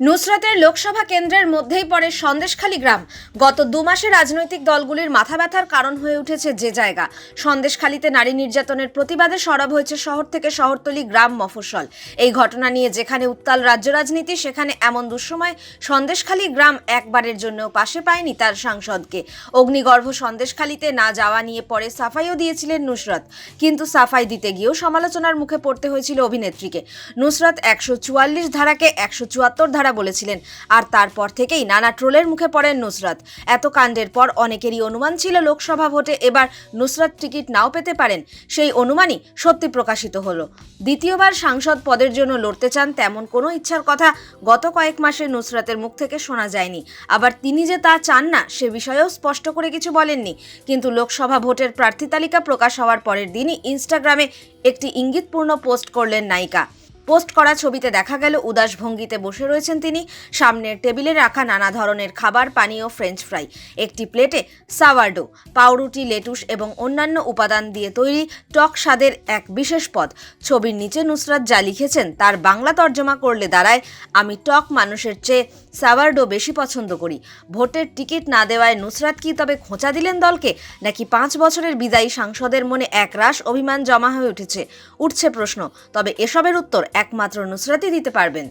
নুসরাতের লোকসভা কেন্দ্রের মধ্যেই পড়ে সন্দেশখালী গ্রাম। গত দু মাসে রাজনৈতিক দলগুলির মাথা ব্যথার কারণ হয়ে উঠেছে যে জায়গা। সন্দেশখালীতে নারী নির্যাতনের প্রতিবাদে সরব হয়েছে শহর থেকে শহরতলি গ্রাম মফস্বল। এই ঘটনা নিয়ে যেখানে উত্তাল রাজ্য রাজনীতি, সেখানে এমন দুঃসময় সন্দেশখালী গ্রাম একবারের জন্যও পাশে পায়নি তার সাংসদকে। অগ্নিগর্ভ সন্দেশখালীতে না যাওয়া নিয়ে পরে সাফাইও দিয়েছিলেন নুসরত। কিন্তু সাফাই দিতে গিয়েও সমালোচনার মুখে পড়তে হয়েছিল অভিনেত্রীকে। নুসরত একশো চুয়াল্লিশ ধারাকে একশো চুয়াত্তর ধারা বলেছিলেন। আর তারপর থেকেই নানা ট্রোলের মুখে পড়েন নুসরাত। এত কাণ্ডের পর অনেকেরই অনুমান ছিল লোকসভা ভোটে এবার নুসরাত টিকিট নাও পেতে পারেন। সেই অনুমানই সত্যি প্রকাশিত হলো। দ্বিতীয়বার সাংসদ পদের জন্য লড়তে চান তেমন কোনো ইচ্ছার কথা গত কয়েক মাসে নুসরাতের মুখ থেকে শোনা যায়নি। আবার তিনি যে তা চান না, সে বিষয়েও স্পষ্ট করে কিছু বলেননি। কিন্তু লোকসভা ভোটের প্রার্থী তালিকা প্রকাশ হওয়ার পরের দিনই ইনস্টাগ্রামে একটি ইঙ্গিতপূর্ণ পোস্ট করলেন নায়িকা। পোস্ট করা ছবিতে দেখা গেল, উদাস ভঙ্গিতে বসে রয়েছেন তিনি। সামনের টেবিলে রাখা নানা ধরনের খাবার, পানীয়, ফ্রেঞ্চ ফ্রাই। একটি প্লেটে সাওয়ার্ডো, পাউরুটি, লেটুস এবং অন্যান্য উপাদান দিয়ে তৈরি টক স্বাদের এক বিশেষ পদ। ছবির নিচে নুসরাত যা লিখেছেন, তার বাংলা তর্জমা করলে দাঁড়ায়, আমি টক মানুষের চেয়ে সাওয়ার্ডো বেশি পছন্দ করি। ভোটের টিকিট না দেওয়ায় নুসরাত কি তবে খোঁচা দিলেন দলকে? নাকি পাঁচ বছরের বিদায়ী সাংসদের মনে একরাশ অভিমান জমা হয়ে উঠেছে? উঠছে প্রশ্ন, তবে এসবের উত্তর একমাত্র নুসরাতই দিতে পারবেন।